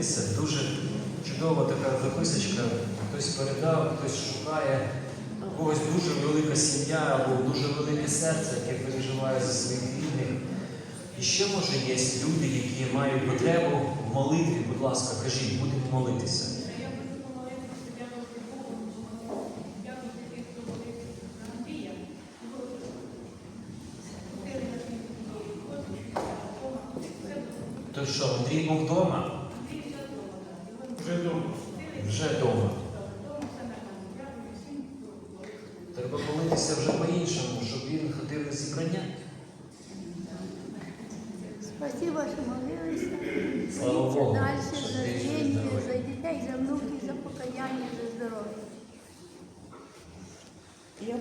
молитися. Дуже чудова така записочка. Хтось передав, хтось шукає. У когось дуже велика сім'я або дуже велике серце, яке переживає за своїх рідних. І ще може є люди, які мають потребу в молитві. Будь ласка, кажіть, будемо молитися. То що, Андрій був вдома? Вже вдома. Вже вдома. Треба молитися вже по-іншому, щоб він ходив на зібрання. Спасибо, що молилися. Слава Богу, Далі що за ти ще деньги, здоровий. за дітей, за внуків, за покаяння, за здоров'я. Я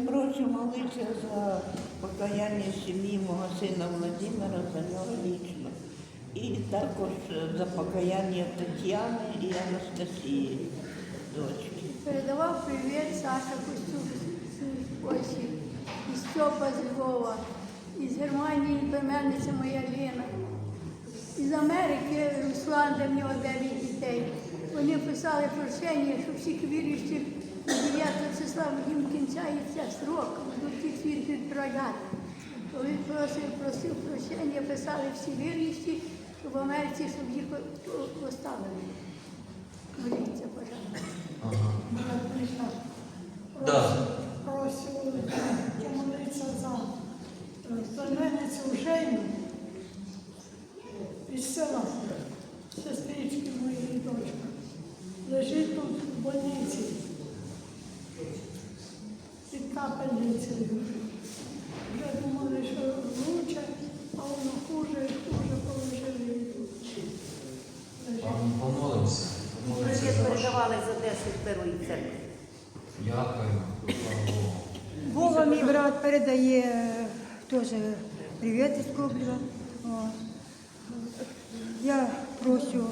молитися за покаяння сім'ї мого сина Владимира, за нього лічно. І також за покаяння Тетяни і Анастасії, дочки. Передавав привіт Саша Костюк з Польщі, і Стьопа з Львова, із Германії племенниця моя Ліна. Із Америки Руслан, де нього 9 дітей. Вони писали прошення, що всіх віруючих до 9 числа їм кінчається срок, будуть ті світ відправляти. Він просив, просив прощення, писали всі віруючі, в Америці, щоб їх о- о- оставили. Моліться, пожалуйста. Ага. Да. Просю помолитися за племенницю Женю із села, сестрички моєї дочки. Лежить тут в больниці під капельницею. Вже думали, що лучше, а воно хуже і хуже положили її тут. Пан, Помолимося. Привіт передавали з Одеси з Первої церкви. Дякуємо. Слава Богу. Вова, мій брат, передає е, теж привіт із Коблева. Я прошу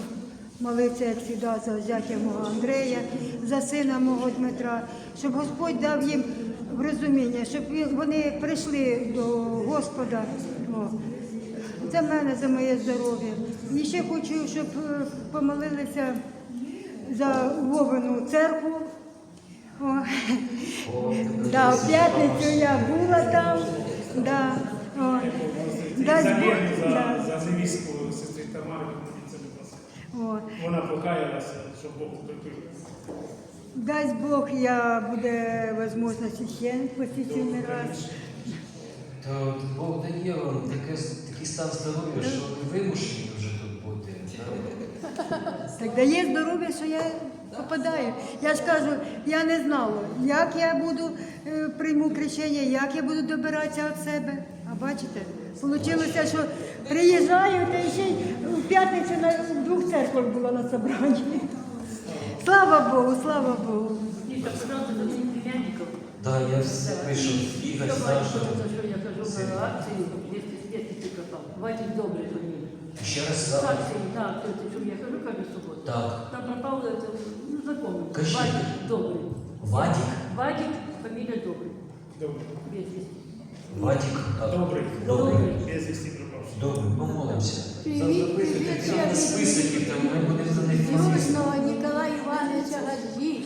молитися, як завжди, за взяття мого Андрея, за сина мого Дмитра, щоб Господь дав їм розуміння, щоб вони прийшли до Господа. О. За мене, за моє здоров'я. І ще хочу, щоб е, помолилися за Вовину церкву. О. Да, в п'ятницю я була там. Да. О. Дасть Бог, за, да. за невістку сестри Тамари. Вона покаялася, щоб Бог укріпив. Дасть Бог, я буде можливість ще посвящений раз. То Бог дає вам таке, такий стан здоров'я, що ви вимушені вже тут бути. Так дає здоров'я, що я попадаю. Я ж кажу, я не знала, як я буду е, прийму крещення, як я буду добиратися від себе. А бачите, вийшло, що приїжджаю, та ще й в п'ятницю на в двох церквах була на собранні. Слава Богу, слава Богу. Миша, пожалуйста, за моим племянником. Да, я все вийшов, Ігор Все знав, Вадик, що за что я хожу в акцию, если если ты пропал. Вадик добрый фамилия. ще раз С за. акцией, да, то есть, что я хожу каждую субботу. Так. Там пропал это, ну, знакомый. Кажи. Вадик добрый. Вадік. Вадик, фамилия добрый. Добре. Без вести. Вадік. а, Добрий. Добрий. Безвісті пропавши. Добре, помолимося. Список, там ми будемо за них. Южного Ніколая Івановича Газді.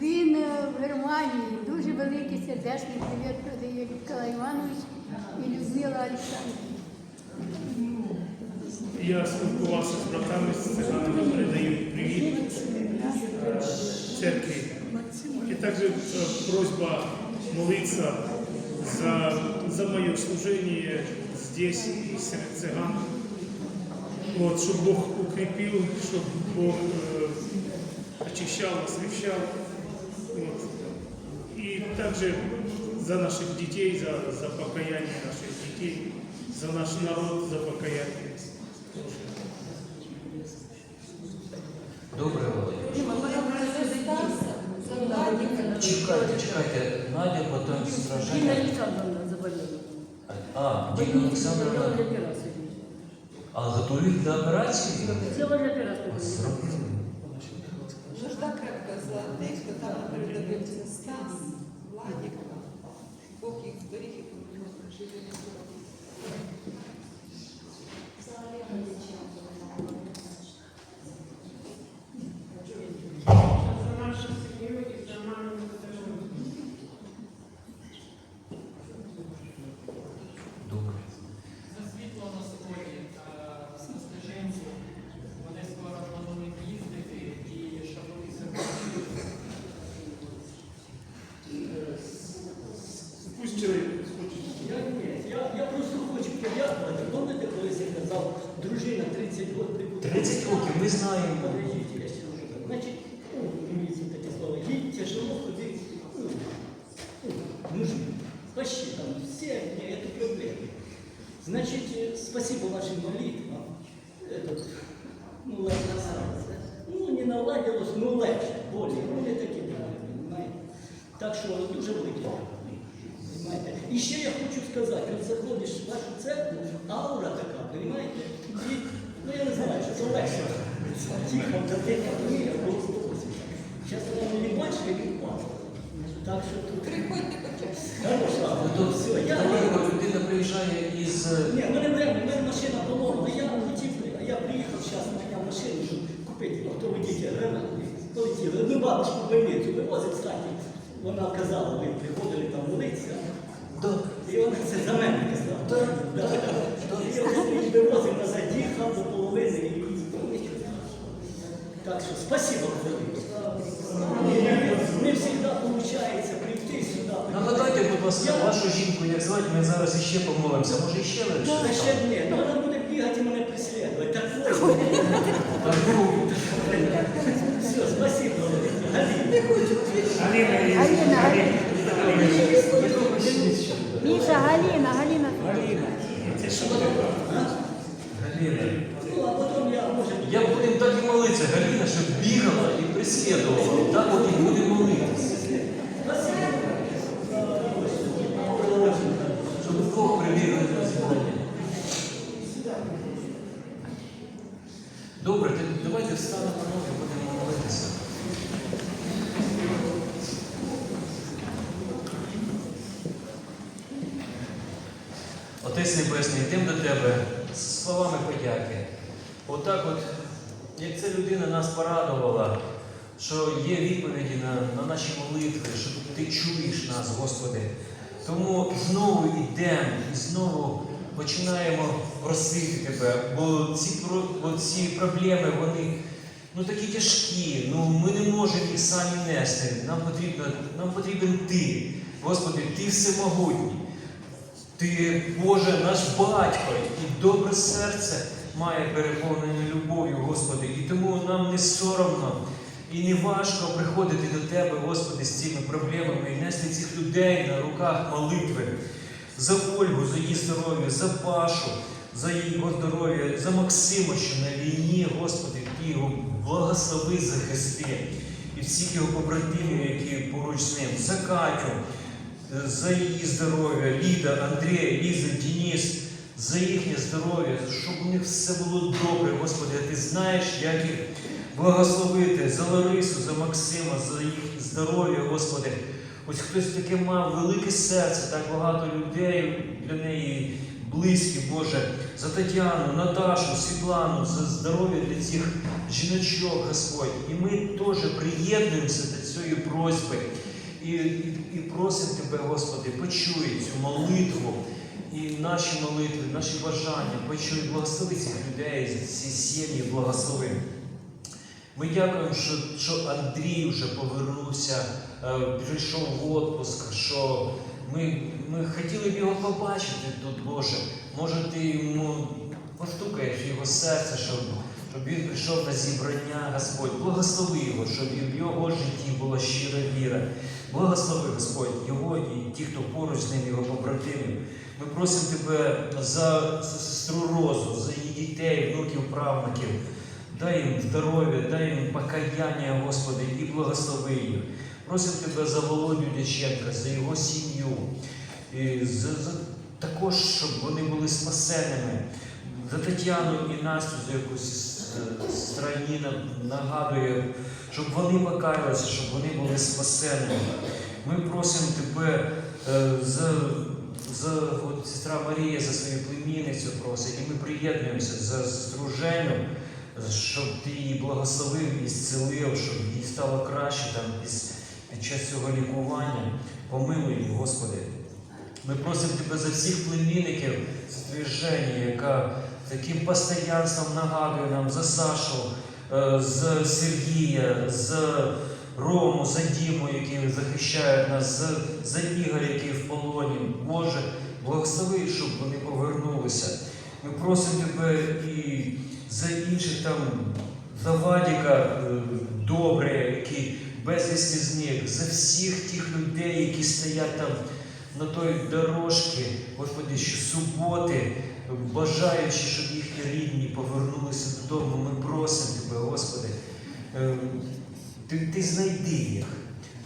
Він е, в Германії. Дуже великий сердечний привіт передає Ніколай Іванович і Людмила Олександрівна. Я спілкувався з братами, з циганами, передаю привіт е, церкві. І також е, просьба молитися за, за моє служение здесь и среди цыган. Вот, чтобы Бог укрепил, чтобы Бог э, очищал, освещал. Вот. И также за наших детей, за, за покаяние наших детей, за наш народ, за покаяние. Добре, Володя. Чекайте, чекайте. Надя. Александровна заболела. А, Діна Делали Олександровна. А готують до операції? Сделали операцию. Зробили. Нужда крепка за тих, хто там передивився Стас, Владик, Бог їх зберіг 30 років ми знаємо. Подождите, я сейчас уже. Значит, ну, имеется такие слова. Ей тяжело ходить. Ну, ну, нужно. Почти там все не это проблемы. Значит, э, спасибо вашим молитвам. Этот, ну, ладно, ну, не наладилось, ну, легче, более. Ну, не такі проблеми, понимаете? Так що дуже великі проблеми. Понимаете? І ще я хочу сказати, от заходиш в вашу церкву, аура така, Понимаете? І, ну я не знаю, що це легше. Тихо, до тебе ні, просто Зараз вона не бачить, як упала. Так що тут. Приходьте почаще. Хорошо, Ну, то все. Я людина приїжджає із. ні, в мене время, в мене машина поломана, я хотів, а я приїхав зараз наняв машину, щоб купити, ну, водитель, полетіли. Ну, бабушку больницю вивозить, кстати, вона казала, ви приходили там молитися. І вона це за мене казала. Вивозив назад, їхав до половини і ну. Так що спасибо велике. Не завжди виходить прийти сюди. Нагадайте, будь ласка, вашу жінку, як звати, ми зараз іще помолимося. Може іще Та лише? ще ні, ну вона буде бігати і мене преслідувати. Так ось. Так, ну, Все, спасибо. Галина. Аліна, Галина, Аліна. Міша, Галіна, Галіна. Що? Галіна. Ну, а потім я, може, Я будемо так і молитися, Галіна, щоб бігала і прислідувала. Так от і будемо молитися. Щоб Бог привів до зібрання. Добре, давайте встанемо на ноги, будемо молитися. Отець Небесний, йдемо до Тебе з словами подяки. Отак от, як ця людина нас порадувала, що є відповіді на, на наші молитви, що Ти чуєш нас, Господи. Тому знову йдемо і знову починаємо просити Тебе, бо ці, бо ці проблеми, вони ну, такі тяжкі, ну, ми не можемо їх самі нести. Нам, потрібно, нам потрібен Ти. Господи, Ти всемогутній. Ти, Боже, наш батько, і добре серце має переповнене любов'ю, Господи. І тому нам не соромно і не важко приходити до Тебе, Господи, з цими проблемами і нести цих людей на руках молитви за Ольгу, за її здоров'я, за Пашу, за його здоров'я, за Максима, що на війні, Господи, Ти його благослови, захисти. І всіх його побратимів, які поруч з ним, за Катю, за її здоров'я, Ліда, Андрія, Ліза, Денис, за їхнє здоров'я, щоб у них все було добре, Господи, ти знаєш, як їх благословити за Ларису, за Максима, за їх здоров'я, Господи. Ось хтось таке мав велике серце, так багато людей для неї близькі, Боже, за Тетяну, Наташу, Світлану, за здоров'я для цих жіночок, Господь. І ми теж приєднуємося до цієї просьби. І, і, і просимо Тебе, Господи, почуй цю молитву наші молитви, наші бажання, почуй, благослови цих людей, ці сім'ї, благослови. Ми дякуємо, що, що Андрій вже повернувся, е, прийшов в отпуск, що ми, ми хотіли б його побачити тут, Боже. Може, ти йому поштукаєш його серце, щоб, щоб він прийшов на зібрання, Господь. Благослови його, щоб в його житті була щира віра. Благослови, Господь, його і ті, хто поруч з ним, його побратимів. Ми просимо Тебе за сестру Розу, за її дітей, внуків, правнуків. Дай їм здоров'я, дай їм покаяння, Господи, і благослови їх. Просимо Тебе за Володю Дяченка, за його сім'ю. За, за, також, щоб вони були спасеними. За Тетяну і Настю, за якусь страніна нагадує, щоб вони покаялися, щоб вони були спасеними. Ми просимо Тебе е, за, за от, сестра Марія, за свою племінницю просить, і ми приєднуємося за сестру щоб ти її благословив і зцілив, щоб їй стало краще там під, час цього лікування. Помилуй Господи. Ми просимо Тебе за всіх племінників, сестри Жені, яка таким постоянством нагадує нам за Сашу, е, за Сергія, за Рому, за Діму, які захищають нас, за, Ігоря, який в полоні. Боже, благослови, щоб вони повернулися. Ми просимо Тебе і за інших там, за Вадіка е, добре, який безвісти зник, за всіх тих людей, які стоять там на той дорожці, Господи, що суботи, бажаючи, щоб їхні рідні повернулися додому, ми просимо Тебе, Господи, е, ти, ти знайди їх.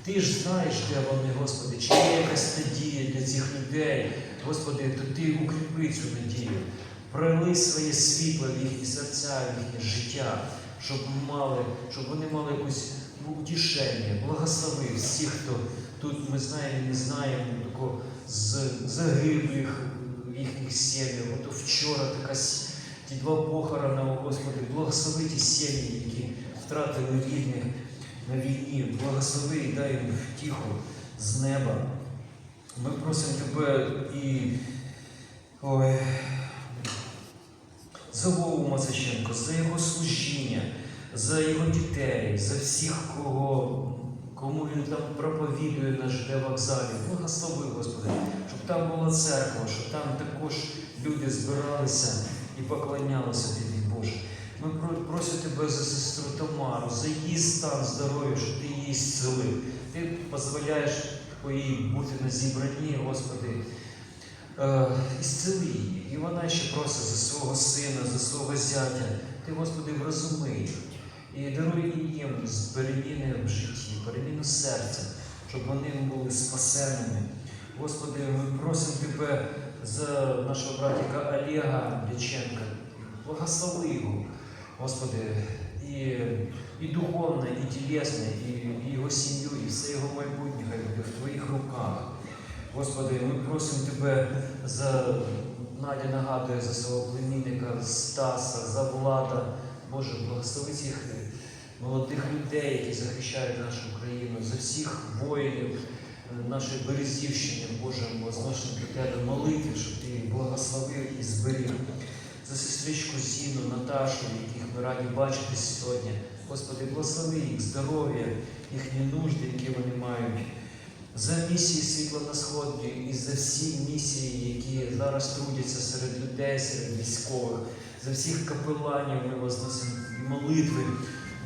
Ти ж знаєш, де вони, Господи, чи є якась надія для цих людей, Господи, то Ти укріпи цю надію, пролий своє світло в їхні серця, в їхнє життя, щоб мали, щоб вони мали якусь утішення, благослови всіх, хто тут ми знаємо не знаємо, такого з загиблих їхніх сім'ях. От вчора така ті два похорона, о Господи, благослови ті сім'ї, які втратили рідних на війні, благослови і дай їм втіху з неба. Ми просимо Тебе і ой, за Вову Мацаченко, за його служіння, за його дітей, за всіх, кого, кому він там проповідує на ЖД вокзалі. Благослови, Господи, щоб там була церква, щоб там також люди збиралися і поклонялися Тобі, Боже. Ми про- просимо Тебе за сестру Тамару, за її стан здоров'я, щоб ти її зцілив. Ти дозволяєш їй бути на зібранні, Господи, е, ісцели її. І вона ще просить за свого сина, за свого зятя. Ти, Господи, врозуми їх. І даруй з переміни в житті, переміну серця, щоб вони були спасеними. Господи, ми просимо Тебе за нашого братика Олега Дяченка. Благослови його, Господи, і, і духовне, і тілесне, і, і його сім'ю, і все його майбутнє хай буде в Твоїх руках. Господи, ми просимо Тебе за Надя нагадує за свого племінника Стаса, за Влада. Боже, благослови цих молодих людей, які захищають нашу Україну, за всіх воїнів е, нашої Березівщини, Боже, возношено до Тебе молитви, щоб Ти благословив і зберіг. За сестричку Зіну, Наташу, яких ми раді бачити сьогодні. Господи, благослови їх здоров'я, їхні нужди, які вони мають за місії світла на сході і за всі місії, які зараз трудяться серед людей, серед військових, за всіх капеланів ми возносимо молитви,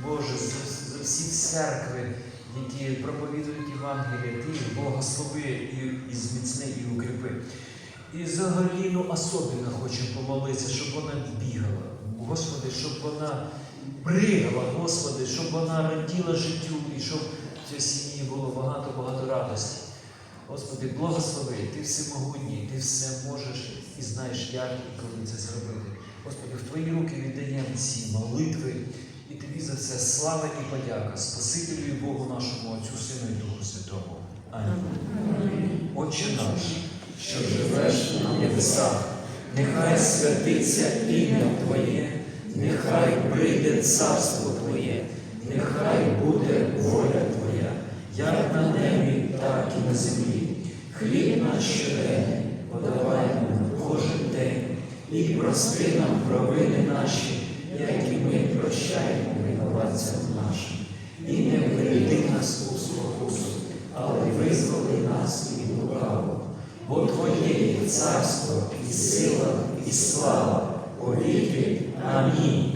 Боже, за, всі церкви, які проповідують Євангеліє, ти їх благослови і, і зміцни, і укріпи. І за Галіну особливо хочемо помолитися, щоб вона бігала. Господи, щоб вона пригала, Господи, щоб вона раділа життю і щоб в цій сім'ї було багато-багато радості. Господи, благослови, Ти всемогутній, Ти все можеш і знаєш, як і коли це зробити. Господи, в Твої руки віддаємо ці молитви і Тобі за це слава і подяка, Спасителю і Богу нашому, Отцю, Сину і Духу Святому. Амінь. Отче наш, що живеш на небесах, нехай святиться ім'я Твоє, нехай прийде царство Твоє, нехай буде воля Твоя, як на небі, так і на землі. Хліб наш щоденний подавай нам кожен день і прости нам провини наші, як і ми прощаємо винуватцям нашим. І не введи нас у спокусу, але визволи нас від лукавого. Бо Твоє є царство, і сила, і слава, повіки. Амінь.